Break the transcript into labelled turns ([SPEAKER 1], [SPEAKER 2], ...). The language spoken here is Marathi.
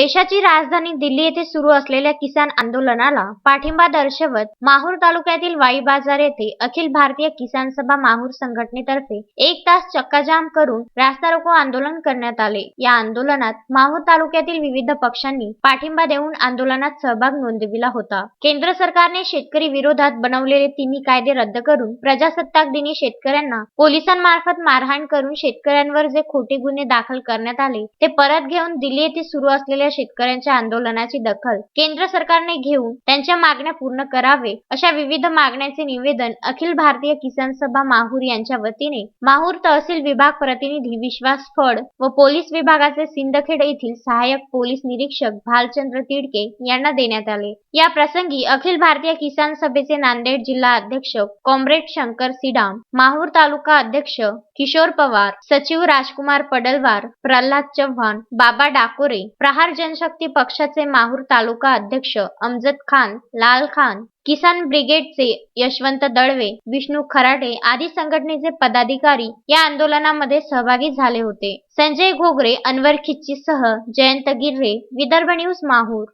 [SPEAKER 1] देशाची राजधानी दिल्ली येथे सुरू असलेल्या किसान आंदोलनाला पाठिंबा दर्शवत माहूर तालुक्यातील वाई बाजार येथे अखिल भारतीय किसान सभा माहूर संघटनेतर्फे एक तास चक्काजाम करून रास्ता रोको आंदोलन करण्यात आले. या आंदोलनात माहूर तालुक्यातील विविध पक्षांनी पाठिंबा देऊन आंदोलनात सहभाग नोंदविला होता. केंद्र सरकारने शेतकरी विरोधात बनवलेले तिन्ही कायदे रद्द करून प्रजासत्ताक दिनी शेतकऱ्यांना पोलिसांमार्फत मारहाण करून शेतकऱ्यांवर जे खोटे गुन्हे दाखल करण्यात आले ते परत घेऊन दिल्ली येथे सुरू असलेल्या शेतकऱ्यांच्या आंदोलनाची दखल केंद्र सरकारने घेऊन त्यांच्या मागण्या पूर्ण करावे अशा विविध मागण्यांचे निवेदन अखिल भारतीय किसान सभा माहूर यांच्या वतीने माहूर तहसील विभाग प्रतिनिधी विश्वास फड व पोलीस विभागाचे सिंदखेड येथील सहाय्यक पोलीस निरीक्षक भालचंद्र तिडके यांना देण्यात आले. या प्रसंगी अखिल भारतीय किसान सभेचे नांदेड जिल्हा अध्यक्ष कॉम्रेड शंकर सिडाम माहूर तालुका अध्यक्ष किशोर पवार सचिव राजकुमार पडलवार प्रल्हाद चव्हाण बाबा डाकोरे प्रहार जनशक्ती पक्षाचे माहूर तालुका अध्यक्ष अमजद खान लाल खान किसान ब्रिगेडचे यशवंत दळवे विष्णू खराटे आदी संघटनेचे पदाधिकारी या आंदोलनामध्ये सहभागी झाले होते. संजय घोगरे अनवर खिच्चीसह जयंत गिर्रे विदर्भ न्यूज माहूर.